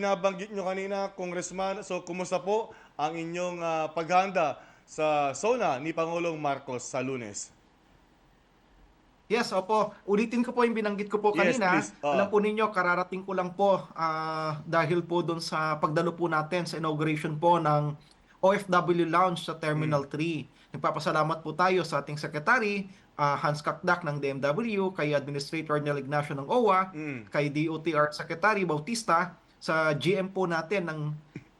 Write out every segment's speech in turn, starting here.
binabanggit nyo kanina, Congressman, so kumusta po ang inyong ah, paghanda sa SONA ni Pangulong Marcos sa lunes? Yes, opo. Ulitin ko po yung binanggit ko po Yes, kanina. please. Oo. Alam po ninyo, kararating ko lang po ah, dahil po doon sa pagdalo po natin sa inauguration po ng OFW Lounge sa Terminal Hmm. 3. Nagpapasalamat po tayo sa ating secretary, ah, Hans Kakdak ng DMW, kay Administrator Nel Ignacio ng OWA, Mm. kay DOTR Secretary Bautista, sa GM po natin ng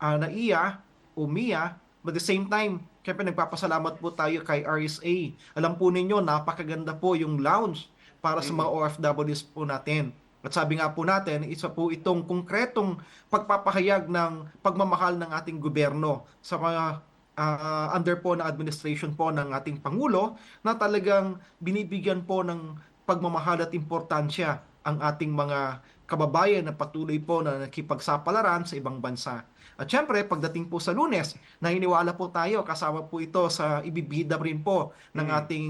uh, NAIA, UMIA, but at the same time, syempre nagpapasalamat po tayo kay RSA. Alam po ninyo, napakaganda po yung lounge para sa mga OFWs po natin. At sabi nga po natin, isa po itong konkretong pagpapahayag ng pagmamahal ng ating gobyerno sa mga ah, under po ng administration po ng ating Pangulo na talagang binibigyan po ng pagmamahal at importansya ang ating mga kababayan na patuloy po na nakipagsapalaran sa ibang bansa. At syempre, pagdating po sa lunes, naniniwala po tayo, kasama po ito sa ibibida rin po ng Mm. ating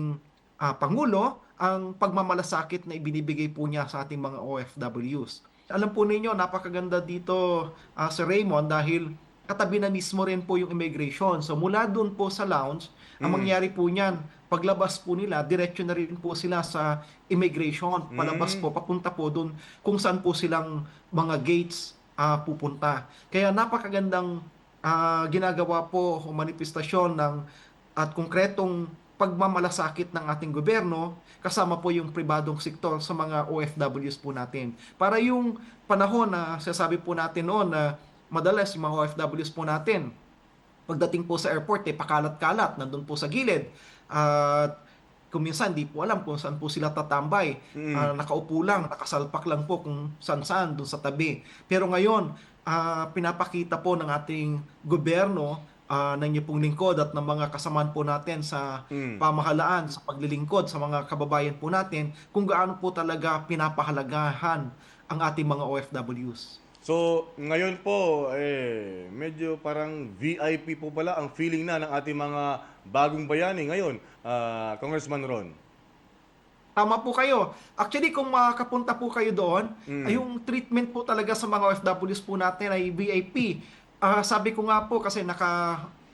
ah, Pangulo, ang pagmamalasakit na ibinibigay po niya sa ating mga OFWs. Alam po ninyo, napakaganda dito ah, Sir Raymond dahil katabi na mismo rin po yung immigration. So mula doon po sa lounge, ang Mm. mangyari po niyan, paglabas po nila, diretso na rin po sila sa immigration. Palabas Mm. po, papunta po doon kung saan po silang mga gates ah, pupunta. Kaya napakagandang ah, ginagawa po o manifestasyon ng at konkretong pagmamalasakit ng ating gobyerno kasama po yung pribadong sektor sa mga OFWs po natin. Para yung panahon na sasabi po natin noon na madalas yung mga OFWs po natin pagdating po sa airport eh pakalat-kalat nandun po sa gilid at kung minsan di po alam kung saan po sila tatambay Mm. Ah, nakaupo lang nakasalpak lang po kung saan-saan dun sa tabi pero ngayon ah, pinapakita po ng ating gobyerno ah, ng inyong pong lingkod at ng mga kasamaan po natin sa Mm. pamahalaan sa paglilingkod sa mga kababayan po natin kung gaano po talaga pinapahalagahan ang ating mga OFWs. So, ngayon po, eh, medyo parang VIP po pala ang feeling na ng ating mga bagong bayani ngayon, ah, Congressman Ron. Tama po kayo. Actually, kung makapunta po kayo doon, Mm. ay yung treatment po talaga sa mga OFWs po natin ay VIP. Ah, sabi ko nga po kasi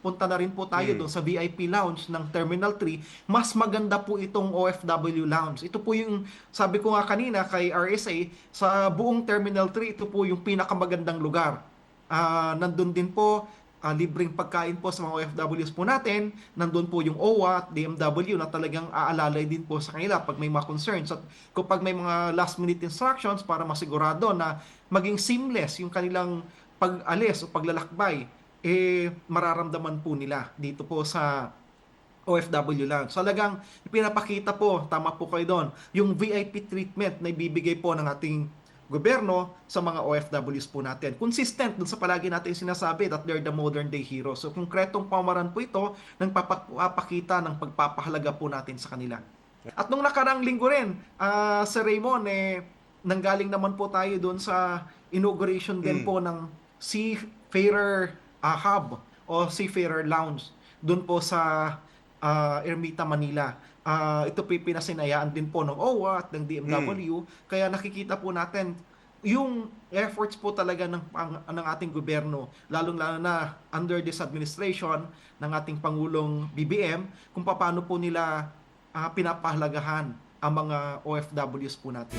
nakapunta na rin po tayo Mm. doon sa VIP lounge ng Terminal 3, mas maganda po itong OFW lounge. Ito po yung, sabi ko nga kanina kay RSA, sa buong Terminal 3, ito po yung pinakamagandang lugar. Ah, nandun din po, ah, libreng pagkain po sa mga OFWs po natin. Nandun po yung OWA at DMW na talagang aalalay din po sa kanila pag may mga concerns. At kapag may mga last minute instructions para masigurado na maging seamless yung kanilang pag-alis o paglalakbay, eh mararamdaman po nila dito po sa OFW lang. So talagang pinapakita po, tama po kayo doon, yung VIP treatment na ibibigay po ng ating gobyerno sa mga OFWs po natin. Consistent dun sa palagi natin sinasabi that they're the modern day heroes. So konkretong pamaran po ito ng papakita ng pagpapahalaga po natin sa kanila. At nung nakarang linggo rin, ah, Sir Raymond, eh, nanggaling naman po tayo doon sa inauguration din Mm. po ng Seafarer ah, Hub o Seafarer Lounge doon po sa ah, Ermita, Manila. Ah, ito po pinasinayaan din po ng OWA at ng DMW. Kaya nakikita po natin yung efforts po talaga ng, pang- ng ating gobyerno, lalong-lalo na under this administration ng ating Pangulong BBM, kung paano po nila ah, pinapahalagahan ang mga OFWs po natin.